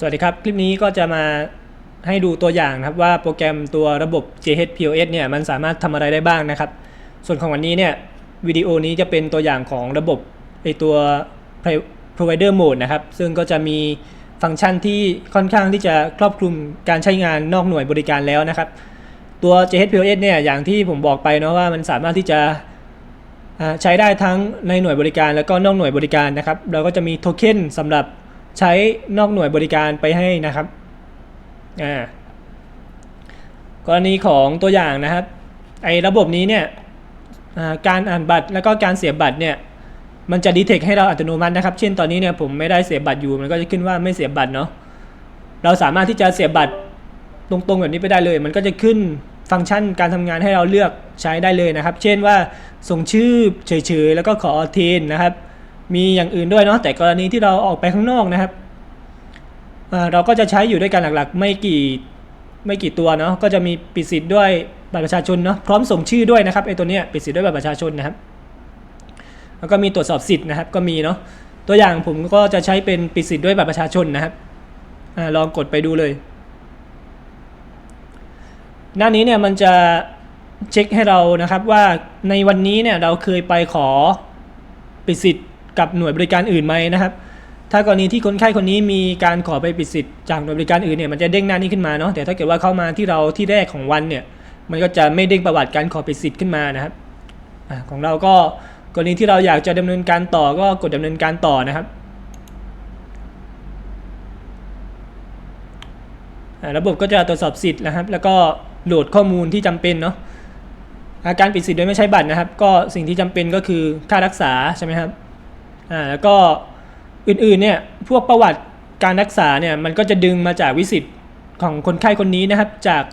สวัสดีครับ คลิปนี้ก็จะมาให้ดูตัวอย่างครับว่าโปรแกรมตัวระบบ JHPOS เนี่ยมันสามารถทำอะไรได้บ้างนะครับ ส่วนของวันนี้เนี่ยวิดีโอนี้จะเป็นตัวอย่างของระบบไอตัว provider mode นะครับ ซึ่งก็จะมีฟังก์ชันที่ค่อนข้างที่จะครอบคลุมการใช้งานนอกหน่วยบริการแล้วนะครับ ตัว JHPOS เนี่ยอย่างที่ผมบอกไปเนาะว่ามันสามารถที่จะใช้ได้ทั้งในหน่วยบริการแล้วก็นอกหน่วยบริการนะครับเราก็จะมีโทเค็นสำหรับ ใช้นอกหน่วยบริการไปให้นะครับอ่ากรณีของตัวอย่างนะครับไอ้ระบบนี้เนี่ยการอ่านบัตรแล้วก็การเสียบบัตรเนี่ยมันจะดีเทคให้เราอัตโนมัตินะครับ เช่นตอนนี้เนี่ยผมไม่ได้เสียบบัตรอยู่ มันก็จะขึ้นว่าไม่เสียบบัตรเนาะเราสามารถที่จะเสียบบัตรตรงๆแบบนี้ไปได้เลย มันก็จะขึ้นฟังก์ชันการทำงานให้เราเลือกใช้ได้เลยนะครับ เช่นว่าส่งชื่อเฉยๆแล้วก็ขออทีนนะครับ มีอย่างอื่นด้วยเนาะแต่กรณีที่เราออกไปข้างนอกนะครับเราก็จะใช้อยู่ด้วยกันหลักๆ ไม่กี่ไม่กี่ตัวเนาะก็จะมีปิดสิทธิ์ด้วยบัตรประชาชนเนาะพร้อมส่งชื่อด้วยนะครับไอตัวเนี้ยปิดสิทธิ์ด้วยบัตรประชาชนนะครับ แล้วก็มีตรวจสอบสิทธิ์นะครับ ก็มีเนาะตัวอย่างผมก็จะใช้เป็นปิดสิทธิ์ด้วยบัตรประชาชนนะครับอลองกดไปดูเลย หน้านี้เนี่ยมันจะเช็คให้เรานะครับว่าในวันนี้เนี่ยเราเคยไปขอปิดสิทธิ์ กับหน่วยบริการอื่นไหมนะครับ ถ้ากรณีที่คนไข้คนนี้มีการขอไปปิดสิทธิ์จากหน่วยบริการอื่นเนี่ยมันจะเด้งหน้านี้ขึ้นมาเนาะแต่ถ้าเกิดว่าเข้ามาที่เราที่แรกของวันเนี่ยมันก็จะไม่เด้งประวัติการขอปิดสิทธิ์ขึ้นมานะครับอของเราก็กรณีที่เราอยากจะดำเนินการต่อก็กดดำเนินการต่อนะครับระบบก็จะตรวจสอบสิทธิ์นะครับ แล้วก็โหลดข้อมูลที่จำเป็นเนาะอาการปิดสิทธิ์โดยไม่ใช้บัตรนะครับ ก็สิ่งที่จำเป็นก็คือค่ารักษาใช่ไหมครับ อ่าแล้วก็อื่นๆเนี่ยพวกประวัติการรักษาเนี่ยมันก็จะดึงมาจากวิสิตของคนไข้คนนี้นะครับ จาก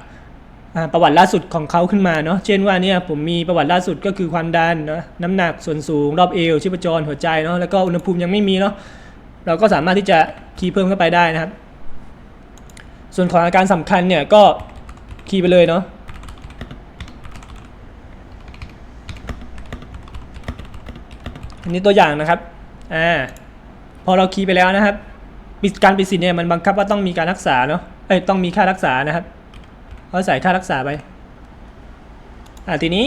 ประวัติล่าสุดของเขาขึ้นมาเนาะเช่นว่าเนี่ยผมมีประวัติล่าสุดก็คือความดันเนาะน้ำหนักส่วนสูงรอบเอวชีพจรหัวใจเนาะแล้วก็อุณหภูมิยังไม่มีเนาะเราก็สามารถที่จะคีย์เพิ่มเข้าไปได้นะครับ ส่วนของอาการสำคัญเนี่ยก็คีย์ไปเลยเนาะอันนี้ตัวอย่างนะครับ อ่าพอเราคีย์ไปแล้วนะครับการปิดสิทธิ์เนี่ยมันบังคับว่าต้องมีการรักษาเนาะเอ้ยต้องมีค่ารักษานะครับเราใส่ค่ารักษาไปอ่าทีนี้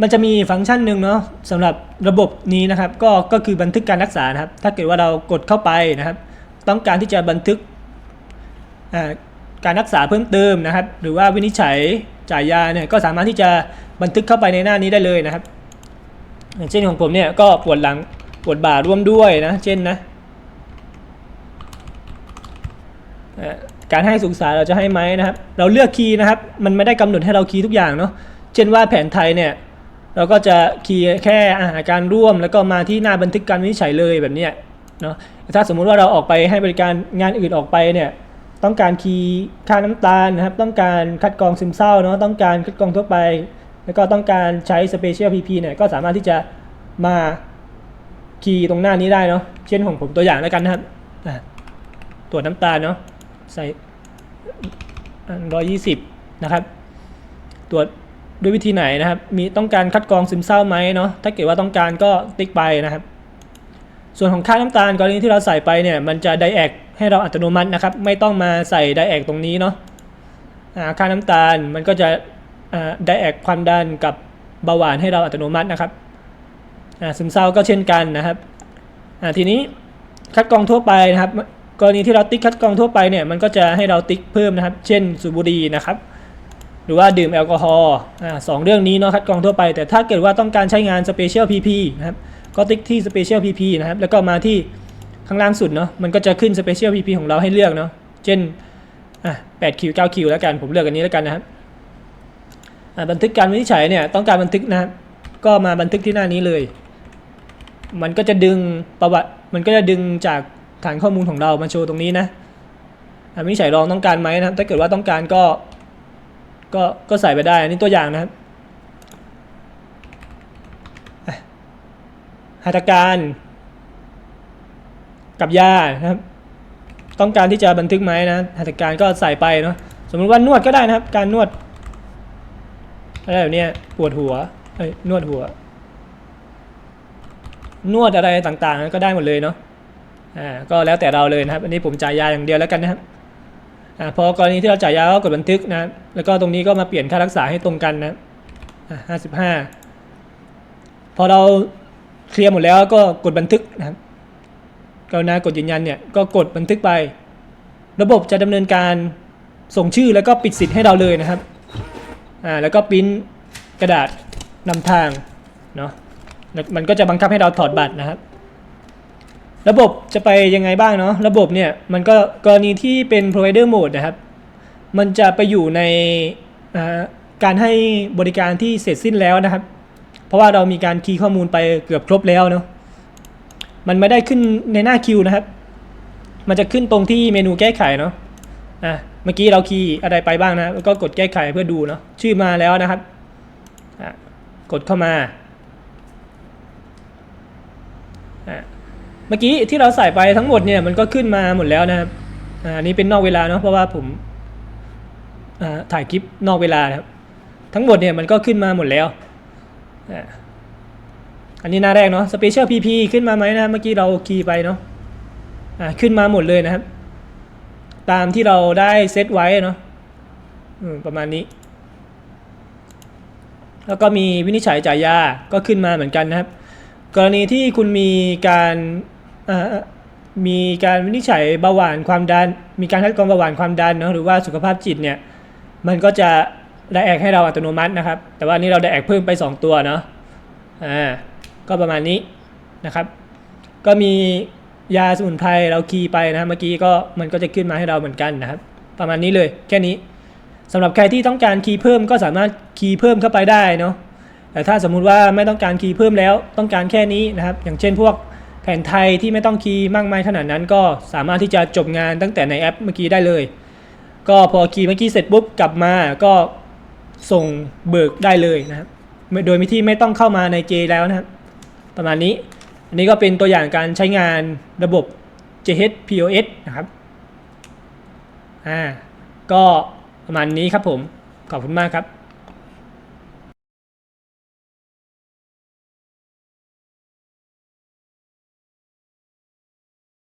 มันจะมีฟังก์ชันหนึ่งเนาะสำหรับระบบนี้นะครับ ก็ก็คือบันทึกการรักษานะครับ ถ้าเกิดว่าเรากดเข้าไปนะครับ ต้องการที่จะบันทึกอ่าการรักษาเพิ่มเติมนะครับ หรือว่าวินิจฉัยจ่ายยาเนี่ยก็สามารถที่จะบันทึกเข้าไปในหน้านี้ได้เลยนะครับ เช่นของผมเนี่ยก็ปวดหลังปวดบ่าร่วมด้วยนะ เช่นนะการให้สุขษาเราจะให้ไหมนะครับ เราเลือกคีย์นะครับ มันไม่ได้กำหนดให้เราคีย์ทุกอย่างเนาะเช่นว่าแผนไทยเนี่ยเราก็จะคีย์แค่อาการร่วม แล้วก็มาที่หน้าบันทึกการวินิจฉัยเลยแบบนี้เนาะถ้าสมมุติว่าเราออกไปให้บริการงานอื่นออกไปเนี่ยต้องการคีย์ค่าน้ำตาลนะครับ ต้องการคัดกรองซึมเศร้าเนาะต้องการคัดกรองทั่วไป แล้วก็ต้องการใช้ Special PP เนี่ยก็สามารถที่จะมาคีย์ตรงหน้านี้ได้เนาะเช่นของผมตัวอย่างแล้วกันนะครับตรวจน้ำตาลเนาะใส่ร้อยยี่สิบนะครับ ตรวจด้วยวิธีไหนนะครับ มีต้องการคัดกรองซึมเศร้าไหมเนาะถ้าเกิดว่าต้องการก็ติ๊กไปนะครับ ส่วนของค่าน้ำตาลกรณีที่เราใส่ไปเนี่ยมันจะไดแอกให้เราอัตโนมัตินะครับ ไม่ต้องมาใส่ไดแอกตรงนี้เนาะค่าน้ำตาลมันก็จะ ไดแอกความดันกับเบาหวานให้เราอัตโนมัตินะครับซึมเศร้าก็เช่นกันนะครับทีนี้คัดกรองทั่วไปนะครับ กรณีที่เราติ๊กคัดกรองทั่วไปเนี่ยมันก็จะให้เราติ๊กเพิ่มนะครับ เช่นสูบบุหรี่นะครับ หรือว่าดื่มแอลกอฮอล์สองเรื่องนี้เนาะคัดกรองทั่วไป แต่ถ้าเกิดว่าต้องการใช้งาน Special PP นะครับก็ติ๊กที่ Special PP นะครับแล้วก็มาที่ข้างล่างสุดเนาะมันก็จะขึ้น Special PP ของเราให้เลือกเนาะเช่นอะ8คิว9คิวแล้วกันผมเลือกอันนี้แล้วกันนะครับ บันทึกการวินิจฉัยเนี่ยต้องการบันทึกนะครับก็มาบันทึกที่หน้านี้เลย มันก็จะดึงประวัติ มันก็จะดึงจากฐานข้อมูลของเรามาโชว์ตรงนี้นะอะวินิจฉัยรองต้องการไหมนะครับ ถ้าเกิดว่าต้องการก็ก็ก็ใส่ไปได้อันนี้ตัวอย่างนะครับหัตถการกับยานะครับ ต้องการที่จะบันทึกไหมนะหัตถการก็ใส่ไปเนาะสมมติว่านวดก็ได้นะครับ การนวด อะไรแบบเนี้ยปวดหัวเอ้ยนวดหัว นวดอะไรต่างๆ ก็ได้หมดเลยเนาะอ่าก็แล้วแต่เราเลยนะครับ อันนี้ผมจ่ายยาอย่างเดียวแล้วกันนะครับอ่าพอกรณีที่เราจ่ายยาก็กดบันทึกนะแล้วก็ตรงนี้ก็มาเปลี่ยนค่ารักษาให้ตรงกันนะครับห้าสิบห้าพอเราเคลียร์หมดแล้วก็กดบันทึกนะครับกรุณากดยืนยันเนี่ยก็กดบันทึกไป ระบบจะดำเนินการส่งชื่อแล้วก็ปิดสิทธิ์ให้เราเลยนะครับ อ่าแล้วก็ปริ้นกระดาษนำทางเนาะมันก็จะบังคับให้เราถอดบัตรนะครับ ระบบจะไปยังไงบ้างเนาะระบบเนี่ยมันก็กรณีที่เป็น provider mode นะครับ มันจะไปอยู่ในการให้บริการที่เสร็จสิ้นแล้วนะครับ เพราะว่าเรามีการคีย์ข้อมูลไปเกือบครบแล้วเนาะมันไม่ได้ขึ้นในหน้าคิวนะครับ มันจะขึ้นตรงที่เมนูแก้ไขเนาะ อะเมื่อกี้เราคีย์อะไรไปบ้างนะ แล้วก็กดแก้ไขเพื่อดูเนาะชื่อมาแล้วนะครับอะกดเข้ามาอะเมื่อกี้ที่เราใส่ไปทั้งหมดเนี่ยมันก็ขึ้นมาหมดแล้วนะครับอ่าอันนี้เป็นนอกเวลาเนาะเพราะว่าผมอ่าถ่ายคลิปนอกเวลานะครับ ทั้งหมดเนี่ยมันก็ขึ้นมาหมดแล้วอ่าอันนี้หน้าแรกเนาะ Special PP ขึ้นมาไหมนะ เมื่อกี้เราคีย์ไปเนาะ อ่า ขึ้นมาหมดเลยนะครับ ตามที่เราได้เซตไว้เนาะประมาณนี้ แล้วก็มีวินิจฉัยจ่ายยาก็ขึ้นมาเหมือนกันนะครับ กรณีที่คุณมีการมีการวินิจฉัยเบาหวานความดัน มีการคัดกรองเบาหวานความดันเนอะหรือว่าสุขภาพจิตเนี่ยมันก็จะได้แอกให้เราอัตโนมัตินะครับ แต่ว่านี่เราได้แอกเพิ่มไป 2 ตัวเนาะอ่าก็ประมาณนี้นะครับ ก็มี ยาสมุนไพรเราคีย์ไปนะเมื่อกี้ก็มันก็จะขึ้นมาให้เราเหมือนกันนะครับ ประมาณนี้เลยแค่นี้สำหรับใครที่ต้องการคีย์เพิ่มก็สามารถคีย์เพิ่มเข้าไปได้เนาะแต่ถ้าสมมุติว่าไม่ต้องการคีย์เพิ่มแล้วต้องการแค่นี้นะครับ อย่างเช่นพวกแผนไทยที่ไม่ต้องคีย์มากมายขนาดนั้นก็สามารถที่จะจบงานตั้งแต่ในแอปเมื่อกี้ได้เลย ก็พอคีย์เมื่อกี้เสร็จปุ๊บกลับมาก็ส่งเบิกได้เลยนะครับไม่โดยที่ไม่ต้องเข้ามาในเจแล้วนะครับ ประมาณนี้ อันนี้ก็เป็นตัวอย่างการใช้งานระบบ JHPOS นะครับ อ่า ก็ประมาณนี้ครับผม ขอบคุณมากครับ